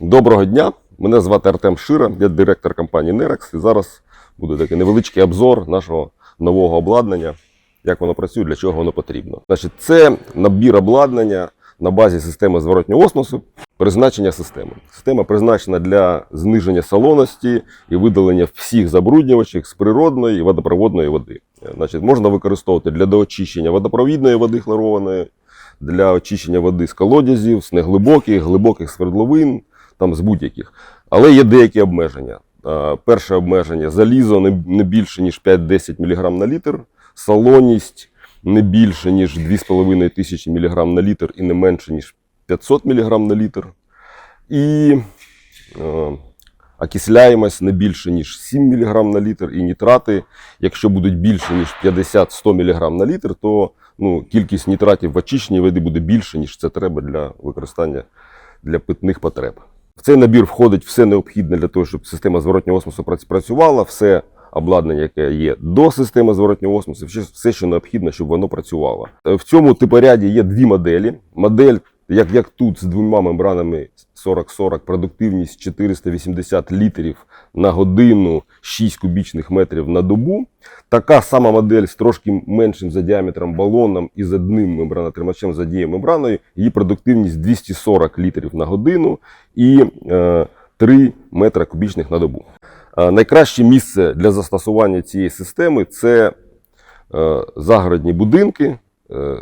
Доброго дня! Мене звати Артем Шира, я директор компанії Nerex. І зараз буде такий невеличкий обзор нашого нового обладнання, як воно працює, для чого воно потрібно. Значить, це набір обладнання на базі системи зворотнього осмосу. Призначення системи. Система призначена для зниження солоності і видалення всіх забруднювачів з природної і водопроводної води. Значить, можна використовувати для доочищення водопровідної води хлорованої, для очищення води з колодязів, з неглибоких, глибоких свердловин, там з будь-яких. Але є деякі обмеження. Перше обмеження залізо не більше, ніж 5-10 мг на літр, солоність не більше, ніж 2,5 тисячі мг на літр і не менше, ніж 500 мг на літр. І е, окисляємость не більше, ніж 7 мг на літр, і нітрати, якщо будуть більше, ніж 50-100 мг на літр, то ну, кількість нітратів в очищенні води буде більше, ніж це треба для використання для питних потреб. В цей набір входить все необхідне для того, щоб система зворотнього осмосу працювала, все обладнання, яке є до системи зворотнього осмосу, все- що необхідно, щоб воно працювало. Е, В цьому типоряді є дві моделі. Модель, як, як тут, з двома мембранами 40-40, продуктивність 480 літрів на годину, 6 кубічних метрів на добу. Така сама модель з трошки меншим за діаметром балоном і з одним мембранотримачем за дією мембраною. Її продуктивність 240 літрів на годину і е, 3 метра кубічних на добу. Е, найкраще місце для застосування цієї системи це е, загородні будинки, е,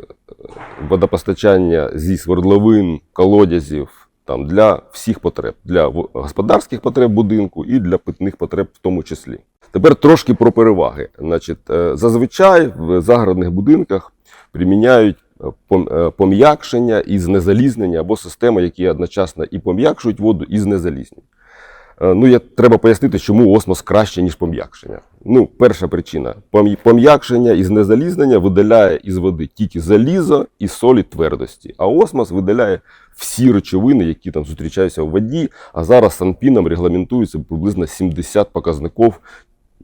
водопостачання зі свердловин, колодязів там, для всіх потреб, для господарських потреб будинку і для питних потреб в тому числі. Тепер трошки про переваги. Значить, е, зазвичай в загородних будинках приміняють е, е, пом'якшення і знезалізнення або системи, які одночасно і пом'якшують воду, і знезалізнюють. Ну, я, треба пояснити, чому осмос краще, ніж пом'якшення. Ну, перша причина: пом'якшення і знезалізнення видаляє із води тільки залізо і солі твердості, а осмос видаляє всі речовини, які там зустрічаються в воді. А зараз санпіном регламентується приблизно 70 показників,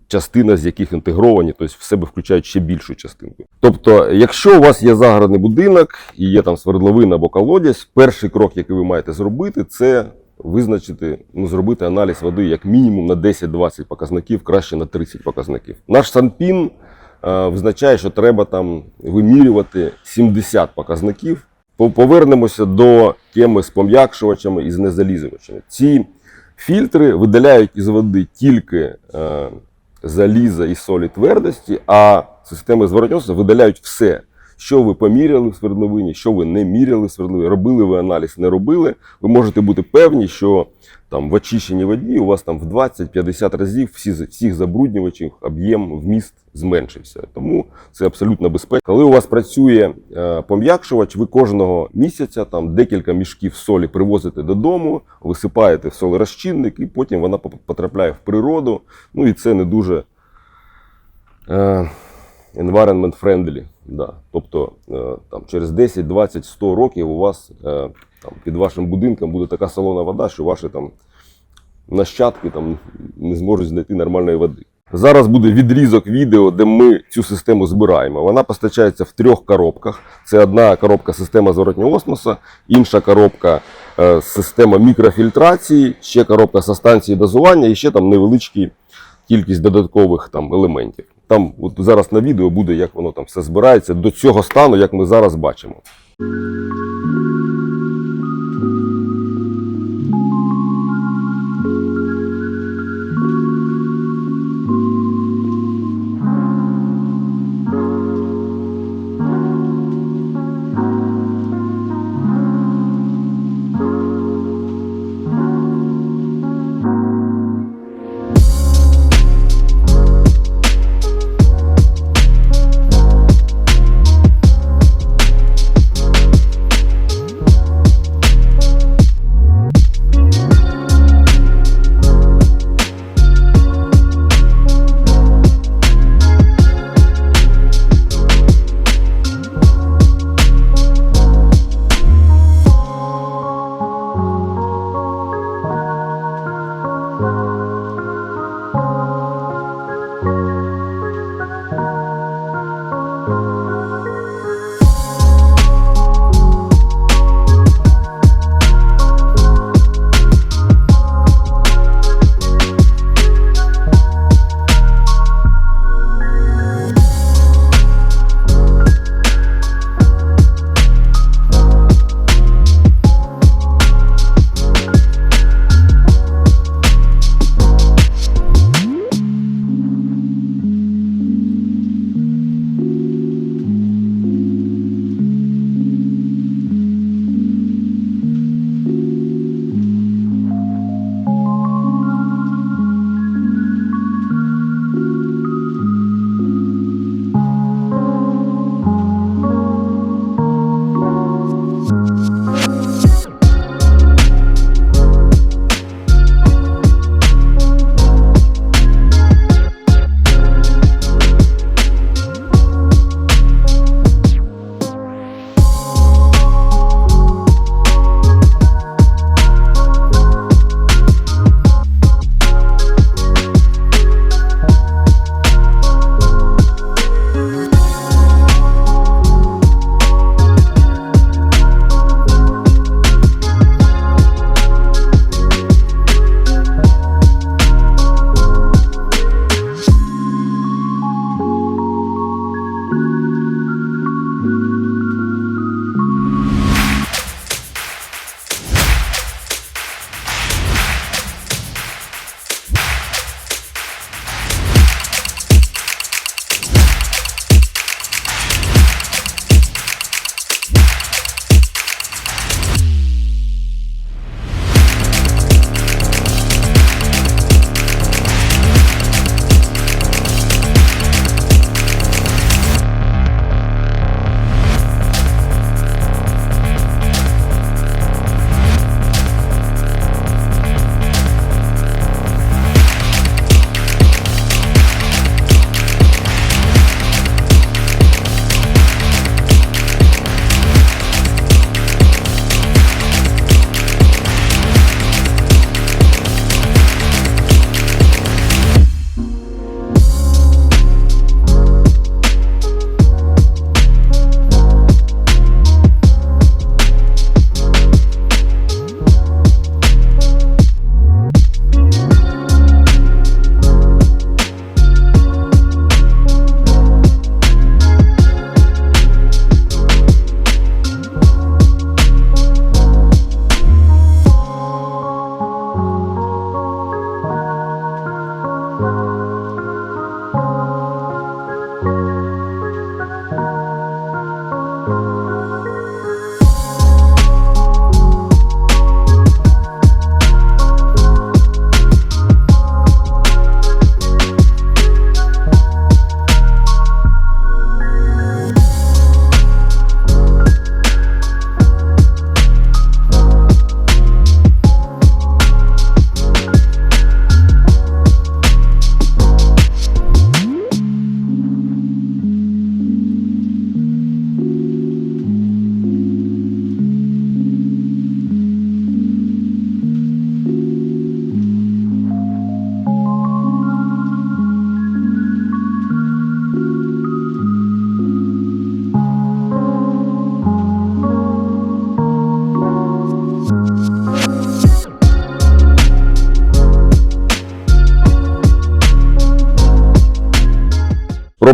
частина з яких інтегровані, тобто в себе включають ще більшу частинку. Тобто, якщо у вас є загородний будинок і є там свердловина або колодязь, перший крок, який ви маєте зробити, це визначити, ну, зробити аналіз води як мінімум на 10-20 показників, краще на 30 показників. Наш санпін е, визначає, що треба там вимірювати 70 показників. Повернемося до теми з пом'якшувачами і з незалізувачами. Ці фільтри видаляють із води тільки е, заліза і солі твердості, а системи зворотнього видаляють все, що ви поміряли в свердловині, що ви не міряли в свердловині, робили ви аналіз, не робили. Ви можете бути певні, що там в очищеній воді у вас там в 20-50 разів всі, всіх забруднювачів об'єм вміст зменшився. Тому це абсолютно безпечно. Коли у вас працює е, пом'якшувач, ви кожного місяця там декілька мішків солі привозите додому, висипаєте в солерозчинник, і потім вона потрапляє в природу. Ну і це не дуже е, environment friendly. Да. Тобто е, там, через 10, 20, 100 років у вас е, там, під вашим будинком буде така солона вода, що ваші там, нащадки там, не зможуть знайти нормальної води. Зараз буде відрізок відео, де ми цю систему збираємо. Вона постачається в трьох коробках. Це одна коробка система зворотнього осмосу, інша коробка е, система мікрофільтрації, ще коробка со станції дозування і ще там невеличкі кількість додаткових там елементів. Там от зараз на відео буде, як воно там все збирається до цього стану, як ми зараз бачимо.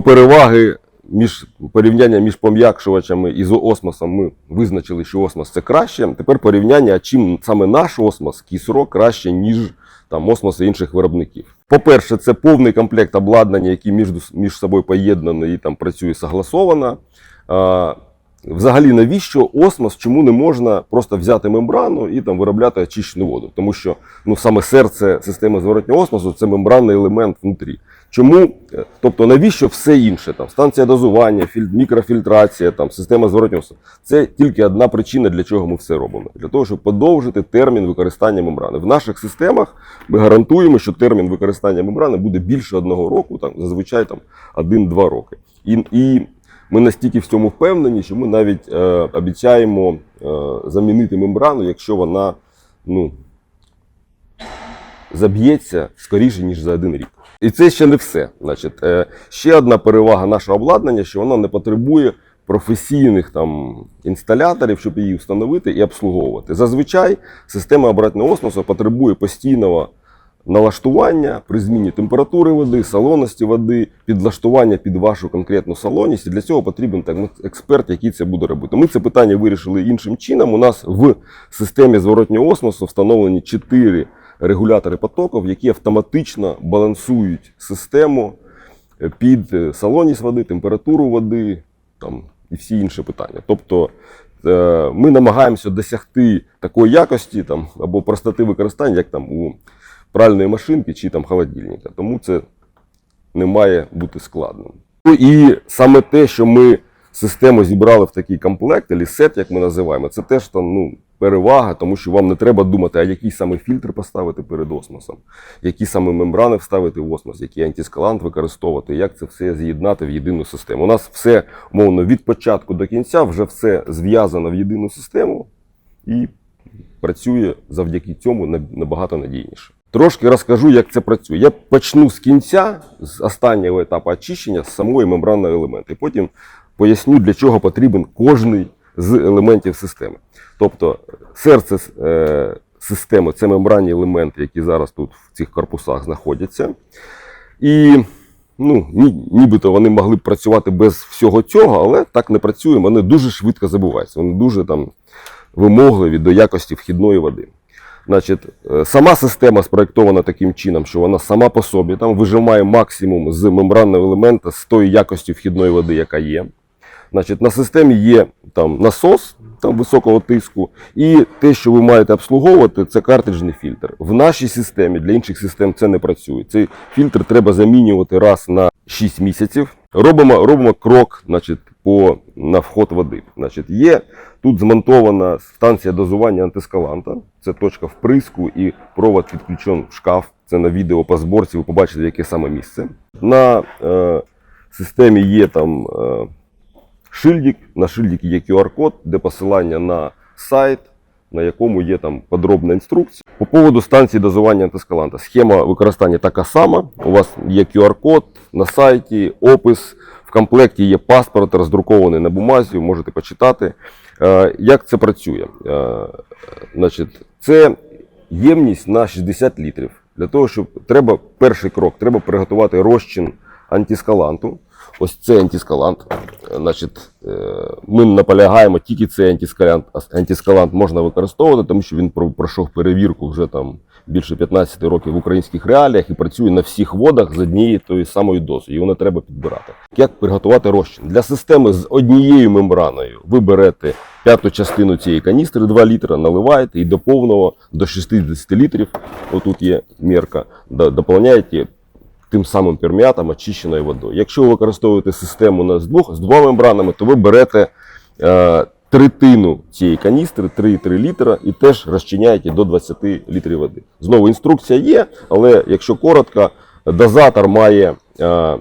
Переваги між порівняння між пом'якшувачами і з осмосом ми визначили, що осмос це краще. Тепер порівняння, чим саме наш осмос кісро краще, ніж там осмоси інших виробників. По-перше, це повний комплект обладнання, який між, між собою поєднаний і там працює согласовано. А, Взагалі, навіщо осмос? Чому не можна просто взяти мембрану і там виробляти очищену воду? Тому що ну саме серце системи зворотнього осмосу це мембранний елемент внутрі. Чому? Е, Тобто, навіщо все інше? Там станція дозування, філь... мікрофільтрація, там система зворотнього. Це тільки одна причина, для чого ми все робимо. Для того, щоб подовжити термін використання мембрани. В наших системах ми гарантуємо, що термін використання мембрани буде більше одного року, там зазвичай там 1-2 роки. І, і ми настільки в цьому впевнені, що ми навіть е, обіцяємо е, замінити мембрану, якщо вона ну, заб'ється скоріше, ніж за один рік. І це ще не все. Значить, е, ще одна перевага нашого обладнання, що воно не потребує професійних там інсталяторів, щоб її встановити і обслуговувати. Зазвичай система обратного осмосу потребує постійного налаштування при зміні температури води, салонності води, підлаштування під вашу конкретну салонність. І для цього потрібен так, експерт, який це буде робити. Ми це питання вирішили іншим чином. У нас в системі зворотнього осмосу встановлені чотири регулятори потоків, які автоматично балансують систему під салонність води, температуру води там, і всі інші питання. Тобто е, ми намагаємося досягти такої якості там, або простоти використання, як там у пральної машинки чи там холодильника. Тому це не має бути складним. Ну і саме те, що ми систему зібрали в такий комплект, або сет, як ми називаємо, це теж там, ну, перевага, тому що вам не треба думати, а який саме фільтр поставити перед осмосом, які саме мембрани вставити в осмос, який антискалант використовувати, як це все з'єднати в єдину систему. У нас все умовно від початку до кінця вже все зв'язано в єдину систему і працює завдяки цьому набагато надійніше. Трошки розкажу, як це працює. Я почну з кінця, з останнього етапу очищення, з самої мембранної елементи. Потім поясню, для чого потрібен кожний з елементів системи. Тобто серце е, системи це мембранні елементи, які зараз тут в цих корпусах знаходяться. І ну, нібито вони могли б працювати без всього цього, але так не працює. Вони дуже швидко забуваються. Вони дуже там вимогливі до якості вхідної води. Значить, е, сама система спроєктована таким чином, що вона сама по собі там вижимає максимум з мембранного елемента з тої якості вхідної води, яка є. Значить, На системі є там насос там, високого тиску, і те, що ви маєте обслуговувати, це картриджний фільтр. В нашій системі для інших систем це не працює. Цей фільтр треба замінювати раз на 6 місяців. Робимо робимо крок значить, по, на вход води. Значить, Є тут змонтована станція дозування антискаланта. Це точка вприску і провод підключений в шкаф. Це на відео по зборці, ви побачите, яке саме місце. На е, системі є там. Е, шильдик. На шильдикі є QR-код, де посилання на сайт, на якому є там подробна інструкція. По поводу станції дозування антискаланта. Схема використання така сама. У вас є QR-код на сайті, опис. В комплекті є паспорт, роздрукований на бумазі, можете почитати. Е, Як це працює? Е, Значить, Це ємність на 60 літрів. Для того, щоб треба перший крок, треба приготувати розчин антискаланту. Ось це антискалант. Значить, е, Ми наполягаємо, тільки цей антискалант, антискалант можна використовувати, тому що він пройшов перевірку вже там більше 15 років в українських реаліях і працює на всіх водах з однією тою самою дозою. Його не треба підбирати. Як приготувати розчин? Для системи з однією мембраною ви берете п'яту частину цієї каністри, 2 літри, наливаєте і до повного, до 60 літрів, отут є мірка, доповняєте тим самим перміатом очищеною водою. Якщо ви використовуєте систему з двох з двома мембранами, то ви берете е, третину цієї каністри, 3,3 літра, і теж розчиняєте до 20 літрів води. Знову інструкція є, але якщо коротко, дозатор має е,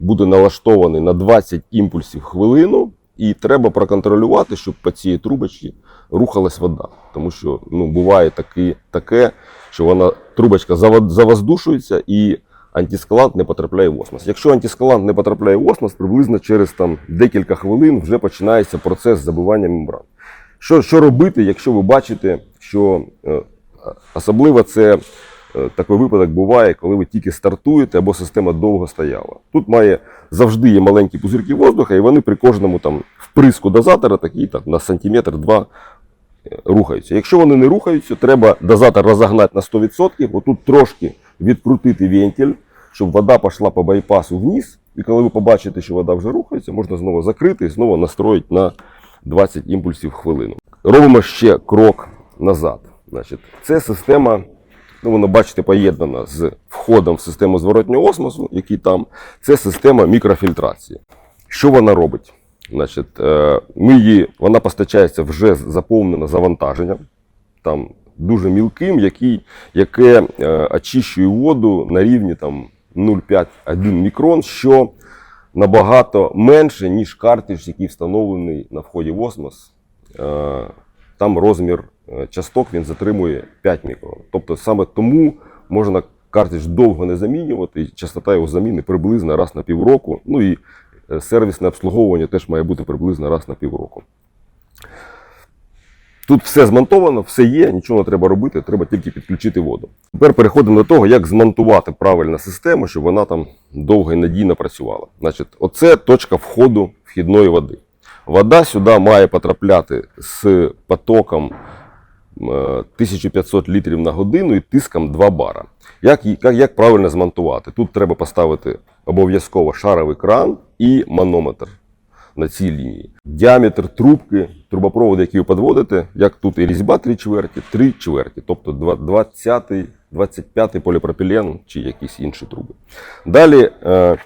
бути налаштований на 20 імпульсів хвилину, і треба проконтролювати, щоб по цій трубочці рухалась вода. Тому що ну, буває таки, таке, що вона трубочка завоздушується і антискалант не потрапляє в осмос. Якщо антискалант не потрапляє в осмос, приблизно через там, декілька хвилин вже починається процес забивання мембран. Що що робити, якщо ви бачите, що е, особливо це е, такий випадок буває, коли ви тільки стартуєте або система довго стояла. Тут має завжди є маленькі пузирки воздуха, і вони при кожному там вприску дозатора такі так, на сантиметр два е, рухаються. Якщо вони не рухаються, треба дозатор розогнати на 100%, отут трошки відкрутити вентиль, щоб вода пішла по байпасу вниз. І коли ви побачите, що вода вже рухається, можна знову закрити і знову настроїти на 20 імпульсів в хвилину. Робимо ще крок назад. Значить, це система, ну воно бачите, поєднана з входом в систему зворотнього осмосу, який там. Це система мікрофільтрації. Що вона робить? Значить, е, ми її, вона постачається вже заповнена завантаженням, там дуже мілким, який, яке е, очищує воду на рівні там 0,5-1 мікрон, що набагато менше, ніж картридж, який встановлений на вході в осмос. Е, Там розмір е, часток він затримує 5 мікрон. Тобто саме тому можна картридж довго не замінювати, і частота його заміни приблизно раз на півроку. Ну і сервісне обслуговування теж має бути приблизно раз на півроку. Тут все змонтовано, все є, нічого не треба робити, треба тільки підключити воду. Тепер переходимо до того, як змонтувати правильно систему, щоб вона там довго і надійно працювала. Значить, оце точка входу вхідної води. Вода сюди має потрапляти з потоком е, 1500 літрів на годину і тиском 2 бара. Як, як, як правильно змонтувати? Тут треба поставити обов'язково шаровий кран і манометр на цій лінії. Діаметр трубки, трубопроводу, який ви підводите, як тут і різьба 3 чверті, 3 чверті, тобто 20, 25 поліпропілен чи якісь інші труби. Далі, е,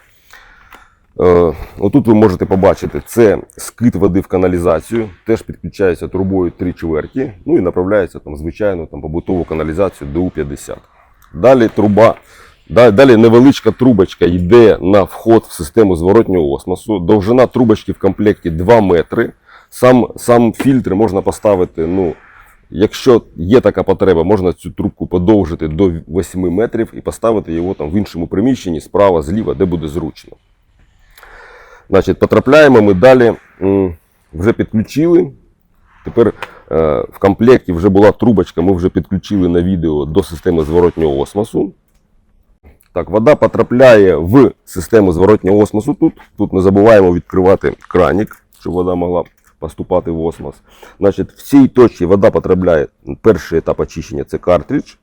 е, отут ви можете побачити, це скид води в каналізацію, теж підключається трубою 3 чверті, ну і направляється там, звичайно там, побутову каналізацію ДУ-50. Далі труба Далі невеличка трубочка йде на вход в систему зворотнього осмосу. Довжина трубочки в комплекті 2 метри. Сам, сам фільтр можна поставити, ну, якщо є така потреба, можна цю трубку подовжити до 8 метрів і поставити його там в іншому приміщенні, справа, зліва, де буде зручно. Значить, потрапляємо ми далі, вже підключили. Тепер е, в комплекті вже була трубочка, ми вже підключили на відео до системи зворотнього осмосу. Так, вода потрапляє в систему зворотнього осмосу тут. Тут не забуваємо відкривати кранік, щоб вода могла поступати в осмос. Значить, в цій точці вода потрапляє, перший етап очищення це картридж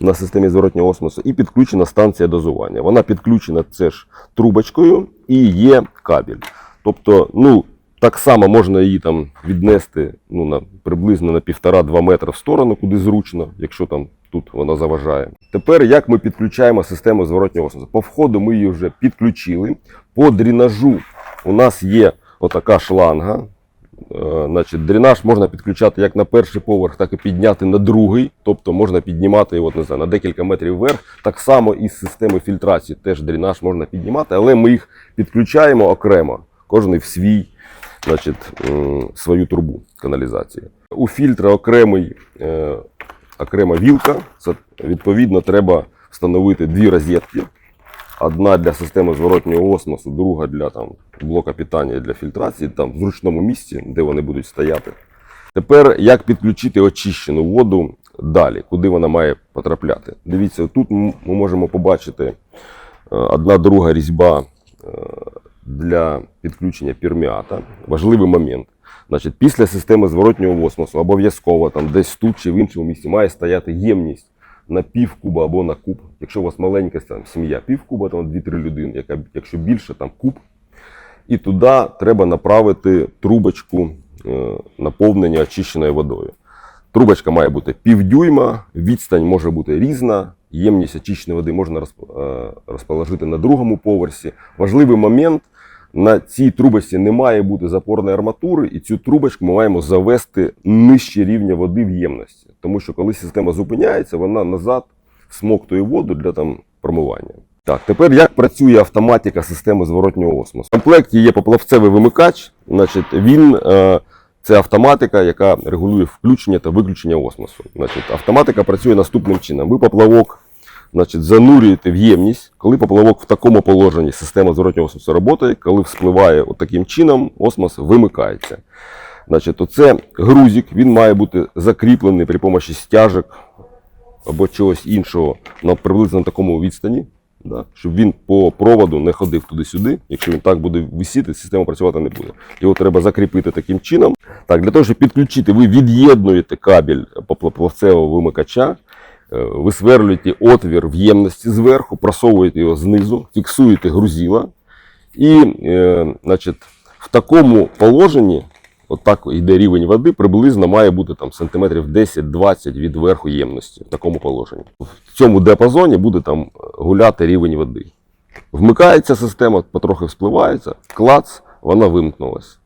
на системі зворотнього осмосу і підключена станція дозування. Вона підключена це ж трубочкою і є кабель. Тобто, ну, так само можна її там віднести ну, на, приблизно на 1,5-2 метри в сторону, куди зручно, якщо там тут вона заважає. Тепер як ми підключаємо систему зворотнього осмосу? По входу ми її вже підключили. По дренажу у нас є отака шланга. Е, Значить, дренаж можна підключати як на перший поверх, так і підняти на другий. Тобто можна піднімати його не знаю, на декілька метрів вверх. Так само і з системи фільтрації теж дренаж можна піднімати, але ми їх підключаємо окремо, кожен в свій, значить, свою трубу каналізації. У фільтра окремий, е, окрема вілка. Це, відповідно, треба встановити дві розетки. Одна для системи зворотнього осмосу, друга для там, блока питання для фільтрації, там в зручному місці, де вони будуть стояти. Тепер як підключити очищену воду далі, куди вона має потрапляти? Дивіться, тут ми можемо побачити е, одна друга різьба е, для підключення пірміата. Важливий момент. Значить, після системи зворотнього осмосу обов'язково там десь тут чи в іншому місці має стояти ємність на пів куба або на куб. Якщо у вас маленька там, сім'я, пів куба, там 2-3 людини, яка, якщо більше, там куб. І туди треба направити трубочку е, наповнення очищеною водою. Трубочка має бути півдюйма, відстань може бути різна, ємність очищеної води можна е, розположити на другому поверсі. Важливий момент. На цій трубочці не має бути запорної арматури, і цю трубочку ми маємо завести нижче рівня води в ємності. Тому що коли система зупиняється, вона назад смоктує воду для там промивання. Так, тепер як працює автоматика системи зворотнього осмосу? В комплекті є поплавцевий вимикач, значить він е, це автоматика, яка регулює включення та виключення осмосу. Значить, автоматика працює наступним чином. Ви поплавок значить, занурюєте в ємність. Коли поплавок в такому положенні, система зворотнього осмосу працює, коли вспливає таким чином, осмос вимикається. Значить, оце грузик, він має бути закріплений при допомогі стяжок або чогось іншого на приблизно на такому відстані, да, щоб він по проводу не ходив туди-сюди. Якщо він так буде висіти, система працювати не буде. Його треба закріпити таким чином. Так, для того, щоб підключити, ви від'єднуєте кабель плавцевого вимикача, висверлюєте отвір в ємності зверху, просовуєте його знизу, фіксуєте грузила. І е, значить, в такому положенні, отак йде рівень води, приблизно має бути там сантиметрів 10-20 від верху ємності в такому положенні. В цьому диапазоні буде там гуляти рівень води. Вмикається система, потрохи вспливається, клац, вона вимкнулась.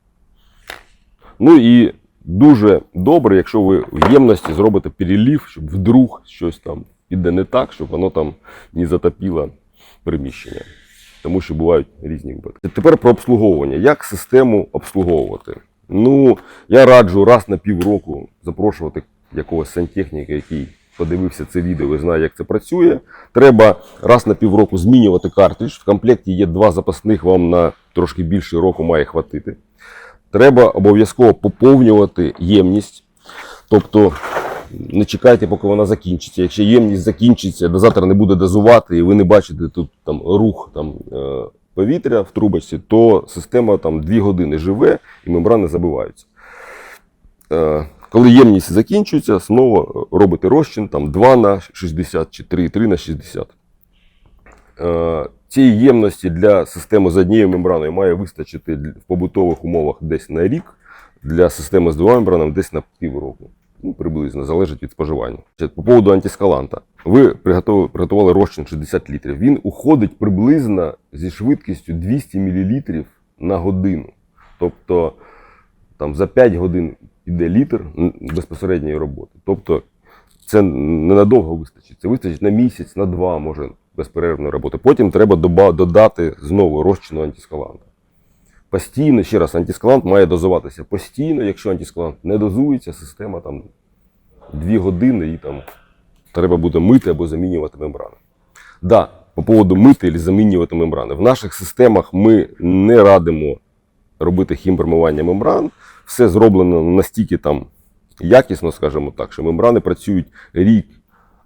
Ну і дуже добре, якщо ви в ємності зробите перелів, щоб вдруг щось там піде не так, щоб воно там не затопило приміщення. Тому що бувають різні випадки. Тепер про обслуговування. Як систему обслуговувати? Ну, я раджу раз на півроку запрошувати якогось сантехніка, який подивився це відео і знає, як це працює. Треба раз на півроку змінювати картридж. В комплекті є два запасних, вам на трошки більше року має хватити. Треба обов'язково поповнювати ємність. Тобто не чекайте, поки вона закінчиться. Якщо ємність закінчиться, дозатор не буде дозувати, і ви не бачите тут там рух там, е, повітря в трубочці, то система там 2 години живе і мембрани забиваються. Е, Коли ємність закінчується, знову робите розчин там 2 на 60 чи 3, 3 на 60. Е, Цієї ємності для системи з однією мембраною має вистачити в побутових умовах десь на рік, для системи з двома мембранами десь на півроку. Ну, приблизно, залежить від споживання. По поводу антискаланта. Ви приготували, приготували розчин 60 літрів. Він уходить приблизно зі швидкістю 200 мл на годину. Тобто там за 5 годин йде літр безпосередньої роботи. Тобто це ненадовго вистачить. Це вистачить на місяць, на два, може, безперервної роботи. Потім треба додати знову розчину антискаланта. Постійно, ще раз, антискалант має дозуватися постійно. Якщо антискалант не дозується, система там 2 години і там треба буде мити або замінювати мембрани. Да, по поводу мити або замінювати мембрани. В наших системах ми не радимо робити хімпромивання мембран. Все зроблено настільки там якісно, скажімо так, що мембрани працюють рік,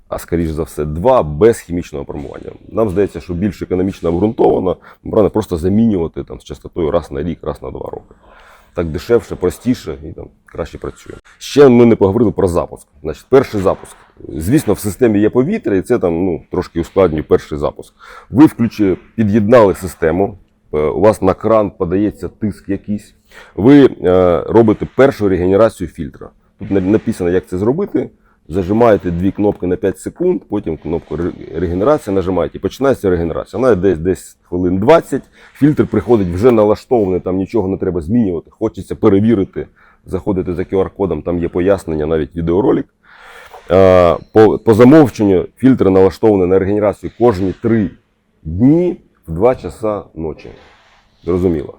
а скоріш за все, два без хімічного промивання. Нам здається, що більш економічно обґрунтовано мембрани просто замінювати там, з частотою раз на рік, раз на два роки. Так дешевше, простіше і там краще працює. Ще ми не поговорили про запуск. Значить, перший запуск. Звісно, в системі є повітря, і це там ну, трошки ускладнює перший запуск. Ви включили, під'єднали систему, е, у вас на кран подається тиск якийсь. Ви е, робите першу регенерацію фільтра. Тут написано, як це зробити. Зажимаєте дві кнопки на 5 секунд, потім кнопку ре- регенерація нажимаєте і починається регенерація. Вона десь, десь хвилин 20. Фільтр приходить вже налаштований, там нічого не треба змінювати. Хочеться перевірити, заходити за QR-кодом, там є пояснення, навіть відеоролик. По, по замовченню фільтр налаштований на регенерацію кожні 3 дні в 2 часа ночі. Зрозуміло.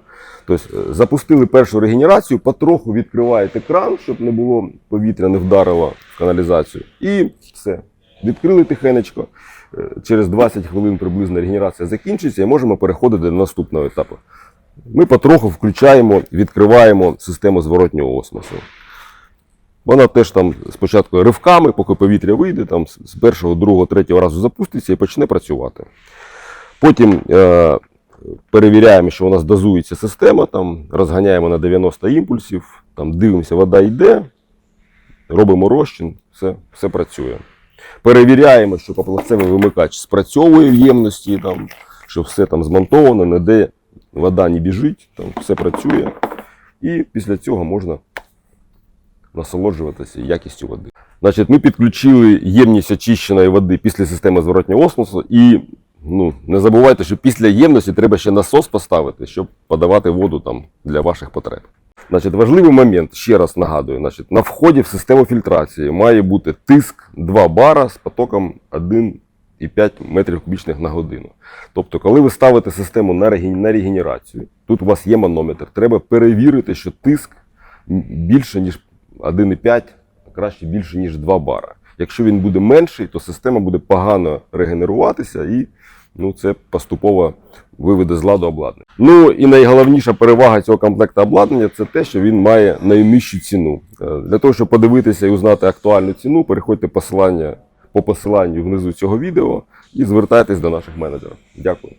Тобто е, запустили першу регенерацію, потроху відкриваєте кран, щоб не було повітря, не вдарило в каналізацію. І все. Відкрили тихенечко. Е, Через 20 хвилин приблизно регенерація закінчиться і можемо переходити до наступного етапу. Ми потроху включаємо, відкриваємо систему зворотнього осмосу. Вона теж там спочатку ривками, поки повітря вийде, там з- першого, другого, третього разу запуститься і почне працювати. Потім е, перевіряємо, що у нас дозується система, там, розганяємо на 90 імпульсів, там, дивимося, вода йде, робимо розчин, все, все працює. Перевіряємо, що поплавцевий вимикач спрацьовує в ємності, там, що все там змонтовано, ніде вода не біжить, там, все працює. І після цього можна насолоджуватися якістю води. Значить, ми підключили ємність очищеної води після системи зворотнього осмосу. І ну, не забувайте, що після ємності треба ще насос поставити, щоб подавати воду там для ваших потреб. Значить, важливий момент, ще раз нагадую, значить, на вході в систему фільтрації має бути тиск 2 бара з потоком 1,5 метрів кубічних на годину. Тобто, коли ви ставите систему на регенерацію, тут у вас є манометр, треба перевірити, що тиск більше, ніж 1,5, краще більше, ніж 2 бара. Якщо він буде менший, то система буде погано регенеруватися і ну, це поступово виведе з ладу обладнання. Ну і найголовніша перевага цього комплекту обладнання це те, що він має найнижчу ціну. Е, Для того, щоб подивитися і узнати актуальну ціну, переходьте посилання по посиланню внизу цього відео і звертайтесь до наших менеджерів. Дякую.